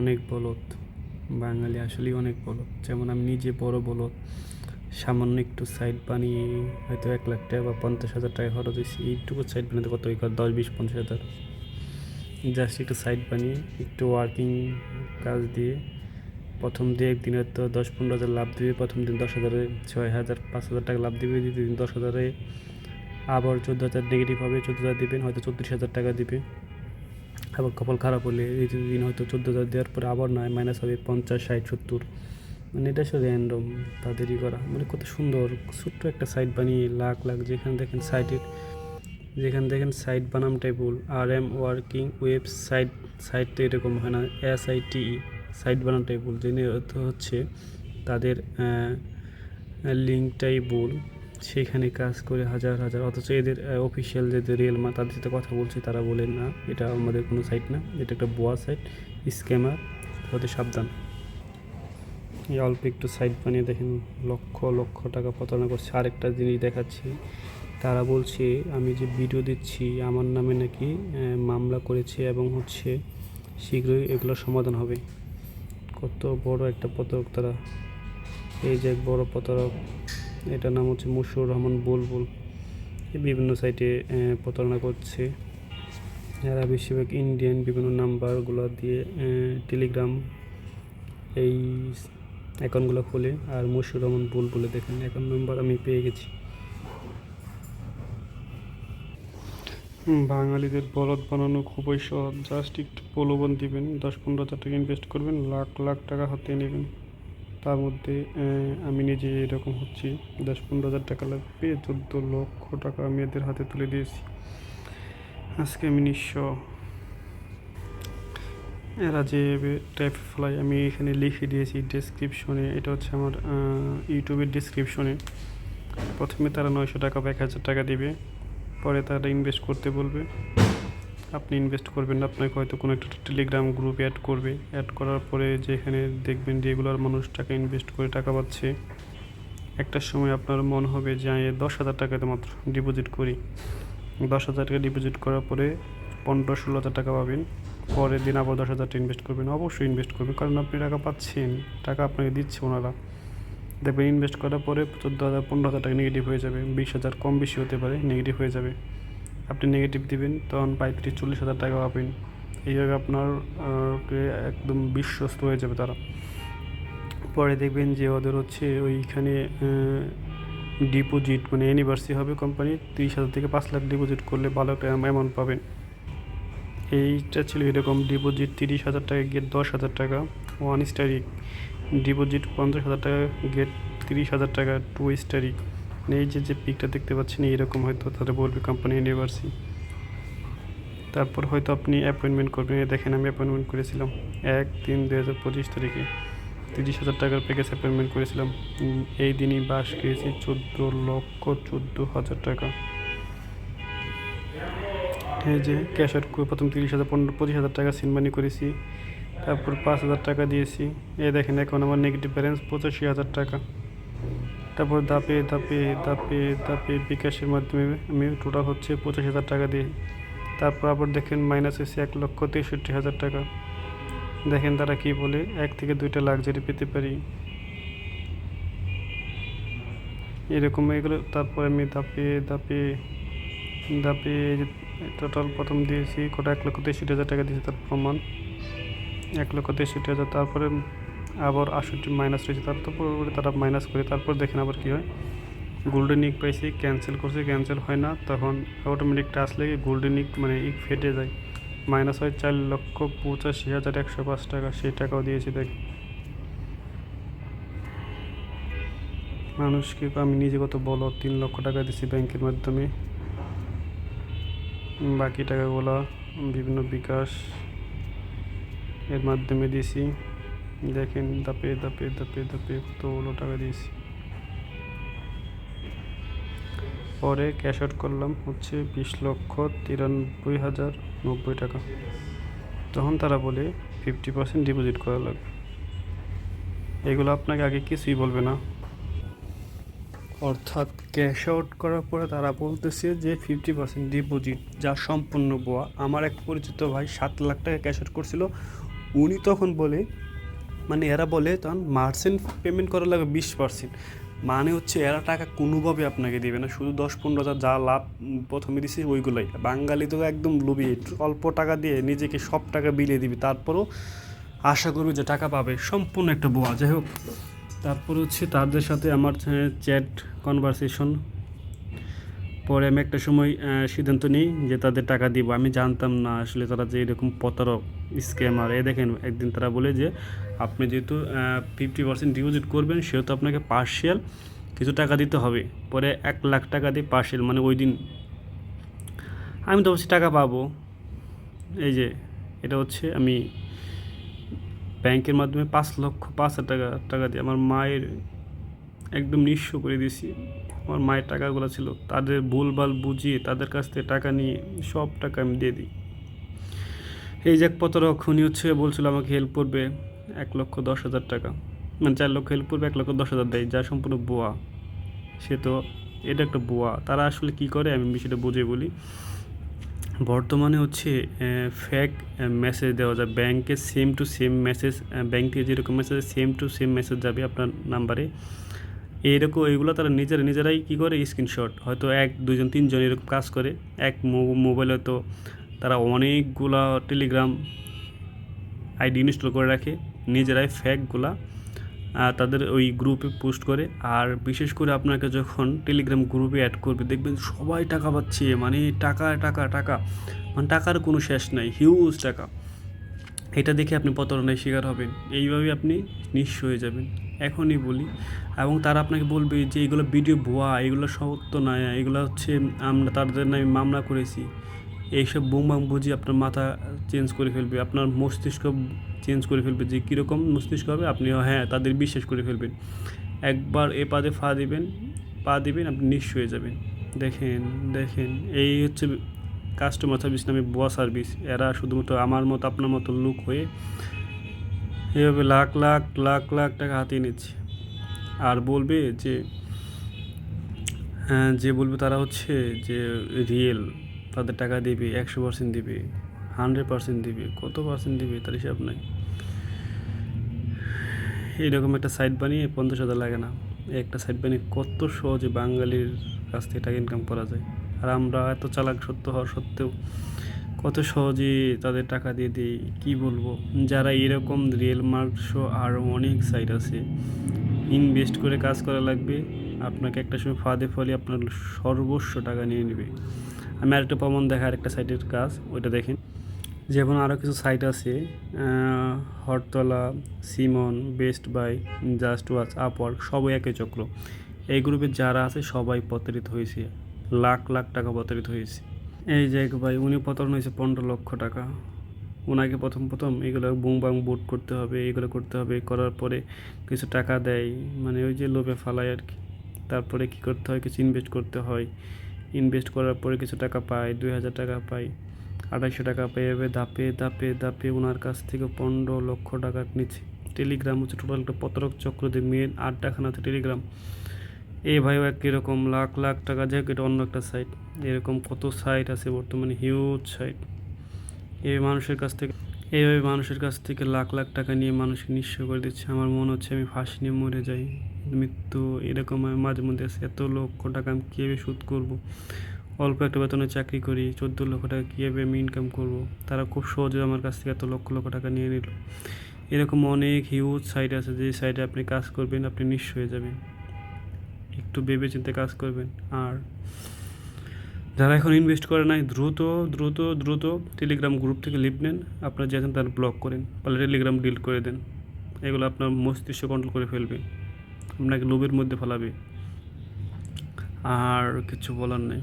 অনেক বলদ বাঙালি আসলেই অনেক বলদ যেমন আমি নিজে বড় বলদ সামান্য একটু সাইড বানিয়ে হয়তো এক লাখ টাকা বা পঞ্চাশ হাজার টাকা খরচ হয়েছে, এইটুকু সাইড বানাতে কত এই দশ, বিশ, পঞ্চাশ হাজার। জাস্ট একটু সাইড বানিয়ে, একটু ওয়ার্কিং কাজ দিয়ে, প্রথম দিয়ে একদিনে হয়তো দশ, পনেরো হাজার লাভ দিবে, প্রথম দিন দশ হাজারে ছয় হাজার, পাঁচ হাজার টাকা লাভ দিবে, দ্বিতীয় দিন দশ হাজারে আবার চোদ্দ হাজার নেগেটিভ হবে, চোদ্দ হাজার দিবেন, হয়তো চৌত্রিশ হাজার টাকা দিবে। আবার কপাল খারাপ হলে এই দিন হয়তো চোদ্দ হাজার দেওয়ার পরে আবার নয় মাইনাস হবে পঞ্চাশ, ষাট, সত্তর। মানে এটা সব র্যান্ডম তাদেরই করা। মানে কত সুন্দর, ছোট্ট একটা সাইট বানিয়ে লাখ লাখ, যেখানে দেখেন সাইটের যেখানে দেখেন সাইট বানামটাই ভুল। আর এম ওয়ার্কিং ওয়েবসাইট সাইট তো এরকম হয় না। এস আই টি সাইট ভুল। জেনে অর্থ হচ্ছে তাদের লিঙ্কটাই ভুল। সেখানে কাজ করে হাজার হাজার, অথচ এদের অফিসিয়াল যে রিয়েল মা, তাদের সাথে কথা বলছি, তারা বলেন না, এটা আমাদের কোনো সাইট না, এটা একটা বোয়া সাইট স্ক্যামার হতে সাবধান। এই অল্প একটু সাইট বানিয়ে দেখেন, লক্ষ লক্ষ টাকা প্রতারণা করছে। আরেকটা জিনিস দেখাচ্ছি, তারা বলছে, আমি যে ভিডিও দিচ্ছি, আমার নামে নাকি মামলা করেছে এবং হচ্ছে শীঘ্রই এগুলোর সমাধান হবে। কত বড় একটা প্রতারক তারা। এই যে বড় প্রতারক। এটার নাম হচ্ছে মুশিউর রহমান বুলবুল। বিভিন্ন সাইটে প্রতারণা করছে। এরা বেশিরভাগ ইন্ডিয়ান বিভিন্ন নাম্বারগুলো দিয়ে টেলিগ্রাম এই অ্যাকাউন্টগুলো খুলে আর মুশিউর রহমান বুলবুলে দেখেন অ্যাকাউন্ট নাম্বার আমি পেয়ে গেছি। বাঙালিদের বলদ বানানো খুবই সহজ। জাস্ট একটু প্রলোভন দিবেন। দশ পনেরো হাজার টাকা ইনভেস্ট করবেন। লাখ লাখ টাকা হাতে নেবেন। তার মধ্যে আমি নিজে এরকম হচ্ছি। দশ পনেরো হাজার টাকা লাগবে, চোদ্দ লক্ষ টাকা আমি এদের হাতে তুলে দিয়েছি। আজকে আমি নিঃস্ব। এরা যে টাইপ ফ্লাই আমি এখানে লিখে দিয়েছি ডেসক্রিপশনে এটা হচ্ছে আমার ইউটিউবের ডিসক্রিপশনে প্রথমে তারা নয়শো টাকা বা এক হাজার টাকা দিবে, পরে তারা ইনভেস্ট করতে বলবে। আপনি ইনভেস্ট করবেন না, আপনাকে হয়তো কোনো একটা টেলিগ্রাম গ্রুপ অ্যাড করবে। অ্যাড করার পরে যেখানে দেখবেন রেগুলার মানুষ টাকা ইনভেস্ট করে টাকা পাচ্ছে। একটা সময় আপনার মন হবে যে আমি দশ হাজার টাকাতে মাত্র ডিপোজিট করি। দশ হাজার টাকা ডিপোজিট করার পরে পনেরো ষোলো হাজার টাকা পাবেন। পরের দিন আবার দশ হাজার টাকা ইনভেস্ট করবেন। অবশ্যই ইনভেস্ট করবেন, কারণ আপনি টাকা পাচ্ছেন। টাকা আপনাকে দিচ্ছে ওনারা। দেখবেন ইনভেস্ট করার পরে চোদ্দ হাজার, পনেরো হাজার টাকা নেগেটিভ হয়ে যাবে। বিশ হাজার কম বেশি হতে পারে নেগেটিভ হয়ে যাবে। আপনি নেগেটিভ দিবেন, তখন পঁয়ত্রিশ, চল্লিশ হাজার টাকা পাবেন। এইভাবে আপনার একদম বিশ্বস্ত হয়ে যাবে তারা। পরে দেখবেন যে ওদের হচ্ছে ওইখানে ডিপোজিট মানে অ্যানিভার্সারি হবে কোম্পানি তিরিশ হাজার থেকে পাঁচ লাখ ডিপোজিট করলে ভালো একটা অ্যামাউন্ট পাবেন। এইটা ছিল এরকম ডিপোজিট তিরিশ হাজার টাকা গেট দশ হাজার টাকা ওয়ান স্টারিক ডিপোজিট পঞ্চাশ হাজার টাকা গেট তিরিশ হাজার টাকা টু স্টারিক মানে এই যে যে পিকটা দেখতে পাচ্ছেন, এইরকম হয়তো তারা বলবে কোম্পানি ইউনিভার্সিটি তারপর হয়তো আপনি অ্যাপয়েন্টমেন্ট করবেন। দেখেন, আমি অ্যাপয়েন্টমেন্ট করেছিলাম। এক তিন দু হাজার পঁচিশ তারিখে। তিরিশ হাজার টাকার প্যাকেজ অ্যাপয়েন্টমেন্ট করেছিলাম। এই দিনই বাস খেয়েছি চোদ্দ লক্ষ চোদ্দ হাজার টাকা। এই যে ক্যাশ আউট করে প্রথম তিরিশ হাজার পনেরো, পঁচিশ হাজার টাকা সিনমানি করেছি। তারপর পাঁচ হাজার টাকা দিয়েছি। এই দেখেন, এখন আমার নেগেটিভ ব্যালেন্স পঁচাশি হাজার টাকা। তারপর দাপে দাপে দাপে দাপে বিকাশের মাধ্যমে আমি টোটাল হচ্ছে পঁচাশি হাজার টাকা দিয়ে। তারপর আবার দেখেন মাইনাস এসে এক লক্ষ তেষট্টি হাজার টাকা। দেখেন তারা কি বলে, এক থেকে দুইটা লাক্সারি পেতে পারি। এরকম এগুলো, তারপর আমি দাপে দাপে দাপে টোটাল প্রথম দিয়েছি, কটা এক লক্ষ তেষট্টি হাজার টাকা দিয়েছি তার প্রমাণ। এক লক্ষ তেষট্টি হাজার, তারপরে আবার আষট্টি মাইনাস রয়েছে তারপর তারা মাইনাস করে, তারপর দেখেন আবার কী হয়? গোল্ডেন ইক পাইছি ক্যান্সেল করছি ক্যান্সেল হয় না, তখন অটোমেটিক টাচ লেগে গোল্ডেন ইক মানে ইক ফেটে যায়। মাইনাস হয় চার লক্ষ পঁচাশি হাজার একশো পাঁচ টাকা, সেই টাকাও দিয়েছি, দেখ। মানুষকে আমি নিজে কত বলো, তিন লক্ষ টাকা দিয়েছি ব্যাংকের মাধ্যমে। বাকি টাকাগুলো বিভিন্ন বিকাশ এর মাধ্যমে দিয়েছি। দেখেন দাপে দাপে দাপে দাপে কতগুলো টাকা দিয়েছি। পরে ক্যাশ আউট করলাম হচ্ছে বিশ লক্ষ তিরানব্বই হাজার নব্বই টাকা। তখন তারা বলে ফিফটি পার্সেন্ট ডিপোজিট করা লাগবে। এগুলো আপনাকে আগে কিছুই বলবে না। অর্থাৎ ক্যাশ আউট করার পরে তারা বলতেছে যে ফিফটি পার্সেন্ট ডিপোজিট যা সম্পূর্ণ বোয়া। আমার এক পরিচিত ভাই সাত লাখ টাকা ক্যাশ আউট করছিল। উনি তখন বলে মানে এরা বলে, তখন মার্সেন্ট পেমেন্ট করা লাগবে বিশ পার্সেন্ট মানে হচ্ছে এরা টাকা কোনোভাবে আপনাকে দেবে না। শুধু দশ পনেরো হাজার যা লাভ প্রথমে দিছে ওইগুলোই। বাঙালি তো একদম লোভী অল্প টাকা দিয়ে নিজেকে সব টাকা বিলিয়ে দিবে। তারপরও আশা করবে যে টাকা পাবে। সম্পূর্ণ একটা বোয়া। যাই হোক, তারপর হচ্ছে তাদের সাথে আমার চ্যাট কনভারসেশন পরে আমি একটা সময় সিদ্ধান্ত নিই যে তাদের টাকা দিব। আমি জানতাম না আসলে তারা যে এরকম প্রতারক স্ক্যামার এ দেখেন, একদিন তারা বলে যে আপনি যেহেতু ফিফটি পার্সেন্ট ডিপোজিট করবেন, সেহেতু আপনাকে পার্শিয়াল কিছু টাকা দিতে হবে। পরে এক লাখ টাকা দিয়ে পার্শিয়াল মানে ওই দিন। আমি তো বলছি টাকা পাবো। এই যে, এটা হচ্ছে আমি ব্যাংকের মাধ্যমে পাঁচ লক্ষ পাঁচ হাজার টাকা টাকা দিয়ে আমার মায়ের একদম নিঃস্ব করে দিয়েছি। আমার মায়ের টাকাগুলো ছিল, তাদের ভুলভাল বুঝিয়ে, তাদের কাছ থেকে টাকা নিয়ে সব টাকা আমি দিয়ে দিই। এই যে এক প্রতারক, উনি হচ্ছে বলছিল আমাকে হেল্প করবে। এক লক্ষ দশ হাজার টাকা। মানে চার লক্ষ হেল্প করবে, এক লক্ষ দশ হাজার দেয়, যা সম্পূর্ণ বোয়া। সে তো, এটা একটা বোয়া। তারা আসলে কি করে, আমি বিষয়টা বুঝে বলি। বর্তমানে হচ্ছে ফেক মেসেজ দেওয়া যায়। ব্যাংকে same to same message bank যেরকম message same to same message যাবে আপনার নাম্বারে এইরকম এইগুলো তারা নিজেরা, নিজেরাই কী করে স্ক্রিনশট হয়তো এক দুজন তিনজন এরকম কাজ করে। এক মোবাইল হয়তো তারা অনেকগুলা টেলিগ্রাম আইডি ইনস্টল করে রাখে। নিজেরাই ফ্যাকগুলা তাদের ওই গ্রুপে পোস্ট করে। আর বিশেষ করে আপনাকে যখন টেলিগ্রাম গ্রুপে অ্যাড করবে, দেখবেন সবাই টাকা পাচ্ছে মানে টাকা টাকা টাকা। মানে টাকার কোনো শেষ নাই হিউজ টাকা। এটা দেখে আপনি প্রতারণায় শিকার হবেন। এইভাবে আপনি নিঃস্ব হয়ে যাবেন। এখনই বলি। এবং তারা আপনাকে বলবে যে, এগুলো ভিডিও ভুয়া, এগুলো সত্য নয় এগুলো হচ্ছে আমরা তাদের নামে মামলা করেছি। এইসব বুম বাম বুঝি আপনার মাথা চেঞ্জ করে ফেলবে। আপনার মস্তিষ্ক চেঞ্জ করে ফেলবে যে কীরকম মস্তিষ্ক হবে আপনি হ্যাঁ তাদের বিশ্বাস করে ফেলবেন। একবার এ পাদে ফা দিবেন, পা দিবেন, আপনি নিঃস্ব হয়ে যাবেন। দেখেন দেখেন, এই হচ্ছে কাস্টমার সার্ভিস নামে বুয়া সার্ভিস এরা শুধুমাত্র আমার মতো, আপনার মতো লুক হয়ে এভাবে লাখ লাখ লাখ লাখ টাকা হাতিয়ে নিচ্ছে। আর বলবে যে হ্যাঁ যে বলবে তারা হচ্ছে যে রিয়েল তাদের টাকা দেবে, একশো পার্সেন্ট দেবে। হান্ড্রেড পার্সেন্ট দিবে। কত পার্সেন্ট দিবে তার হিসাব নাই। এইরকম একটা সাইট বানিয়ে পঞ্চাশ হাজার লাগে না। একটা সাইট বানিয়ে কত সহজে বাঙালির কাছ থেকে টাকা ইনকাম করা যায়। আর আমরা এত চালাক সত্য হওয়ার সত্ত্বেও কত সহজে তাদের টাকা দিয়ে দিই, কী বলব? যারা এরকম রিয়েল মার্কশো আরও অনেক সাইট আছে ইনভেস্ট করে কাজ করা লাগবে। আপনাকে একটা সময় ফাঁদে ফলে আপনার সর্বস্ব টাকা নিয়ে নেবে। আমি আরেকটা প্রমাণ দেখা আরেকটা সাইটের কাজ, ওইটা দেখেন। যেমন আরও কিছু সাইট আছে হরতলা, Simon, Best Buy, Just Watch, Upwork, সবই একই চক্র। এই গ্রুপে যারা আছে, সবাই প্রতারিত হয়েছে। লাখ লাখ টাকা প্রতারিত হয়েছে। এই যে ভাই উনি প্রতারণ হয়েছে পনেরো লক্ষ টাকা। ওনাকে প্রথম প্রথম এগুলো বুং বাং বুট করতে হবে, এগুলো করতে হবে, করার পরে কিছু টাকা দেয় মানে ওই যে লোভে ফালায় আর কি। তারপরে কী করতে হয়, কিছু ইনভেস্ট করতে হয়। ইনভেস্ট করার পরে কিছু টাকা পায় দুই হাজার টাকা পাই, আড়াইশো টাকা পেয়ে এভাবে ধাপে ধাপে ধাপে ওনার কাছ থেকে পনেরো লক্ষ টাকা নিচ্ছে। টেলিগ্রাম হচ্ছে টোটাল একটা প্রতারক চক্র দিয়ে মেন আড্ডাখানা আছে টেলিগ্রাম এই ভাইও একই রকম, লাখ লাখ টাকা যাই এটা অন্য একটা সাইট এরকম কত সাইট আছে বর্তমানে? হিউজ সাইট এই মানুষের কাছ থেকে এইভাবে মানুষের কাছ থেকে লাখ লাখ টাকা নিয়ে মানুষকে নিঃস্ব করে দিচ্ছে। আমার মনে হচ্ছে আমি ফাঁসি নিয়ে মরে যাই। মৃত্যু এরকম আমি মাঝে মধ্যে এত লক্ষ টাকা আমি কীভাবে শোধ করব? অল্প একটা বেতনে চাকরি করি, চোদ্দ লক্ষ টাকা কীভাবে আমি ইনকাম করব? তারা খুব সহজে আমার কাছ থেকে এত লক্ষ লক্ষ টাকা নিয়ে নিল। এরকম অনেক হিউজ সাইট আছে, যে সাইডে আপনি কাজ করবেন, আপনি নিঃস্ব হয়ে যাবেন। একটু ভেবে চিন্তে কাজ করবেন। আর যারা এখন ইনভেস্ট করে নাই, দ্রুত দ্রুত দ্রুত টেলিগ্রাম গ্রুপ থেকে লিভ নেন। আপনার যে তার ব্লক করেন, তাহলে টেলিগ্রাম ডিল করে দেন। এগুলো আপনার মস্তিষ্ক কন্ট্রোল করে ফেলবে। আপনাকে লোভের মধ্যে ফেলাবে? আর কিছু বলার নেই।